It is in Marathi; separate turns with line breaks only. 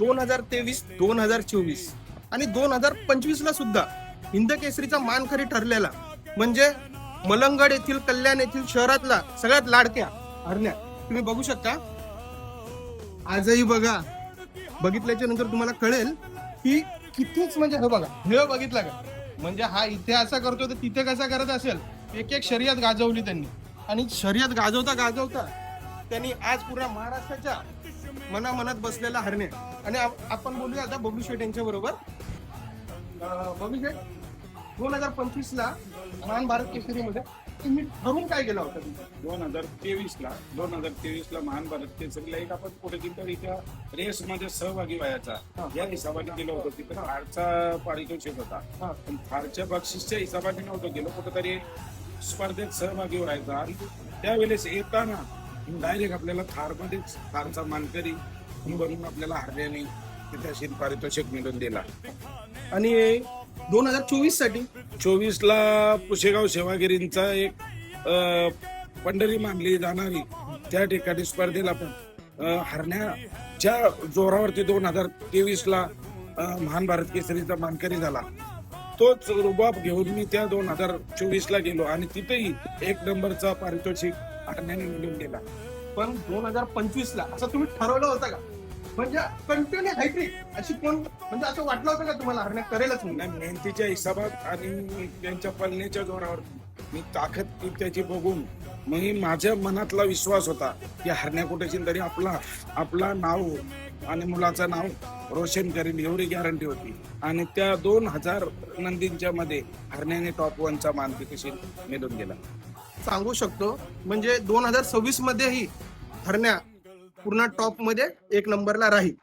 दोन हजार तेवीस दोन हजार चोवीस आणि दोन हजार पंचवीस ला सुद्धा हिंद केसरीचा मानकरी ठरलेला. म्हणजे मलंगड येथील कल्याण येथील शहरातला सगळ्यात लाडक्या हरण्या. तुम्ही बघू शकता. आजही बघा. बघितल्याच्या नंतर तुम्हाला कळेल की कितीच म्हणजे हे बघा हे बघितला का? म्हणजे हा इथे असा करतो तर तिथे कसा करत असेल? एक एक शर्यत गाजवली त्यांनी. आणि शर्यत गाजवता गाजवता त्यांनी आज पूर्ण महाराष्ट्राच्या मनामनात बसलेला हरणे. आणि आप- आपण बोलूया आता बबलू शेठ यांच्या बरोबर. बबलू शेठ दोन हजार पंचवीस ला महान भारत केसरीमध्ये तुम्ही ठरवून काय केलं होतं?
दोन हजार तेवीस ला दोन हजार तेवीस ला महान भारत केसरीला एक आपण कुठेतरी त्या रेस मध्ये सहभागी. व्हायचा. या हिशोबाने गेलो होतो तिथं. थारचा पारितोषिक होता.
हा.
पण थारच्या बक्षीसच्या हिशोबाने नव्हतं गेलो कुठेतरी स्पर्धेत सहभागी व्हायचा. आणि त्यावेळेस येताना डायरेक्ट आपल्याला थार मध्येच थारचा मानकरी बनून आपल्याला हरल्याने तिथे पारितोषिक मिळून दिला.
आणि दोन हजार चोवीससाठी?
चोवीस ला पुशेगाव सेवागिरींचा एक पंढरी मानली जाणारी त्या ठिकाणी स्पर्धेला पण हरण्याच्या जोरावरती दोन हजार तेवीस ला महान भारत केसरीचा मानकरी झाला. तोच रुबाब घेऊन मी त्या दोन हजार चोवीस ला गेलो आणि तिथेही एक नंबरचा पारितोषिक हरण्याने मिळून दिला
पण दोन हजार पंचवीस ला असं तुम्ही ठरवलं होतं का? म्हणजे कंटिन्यू हायट्रिक अशी कोण म्हणजे असं वाटलं होतं का तुम्हाला? हरण्या करेलच म्हणून.
नाही, मेहनतीच्या हिशोबात आणि त्यांच्या पळण्याच्या जोरावर मी ताकद त्याची बघून मग माझ्या मनातला विश्वास होता की हरण्या कुठेची तरी आपला आपला नाव आणि मुलाचं नाव रोशन करेल एवढी गॅरंटी होती. आणि त्या दोन हजार नंदींच्या मध्ये हरण्याने टॉप वनचा मान कशी मिळून गेला.
सांगू शकतो म्हणजे दोन हजार सव्वीस मध्येही हरण्या पूर्ण टॉपमध्ये एक नंबरला राहील.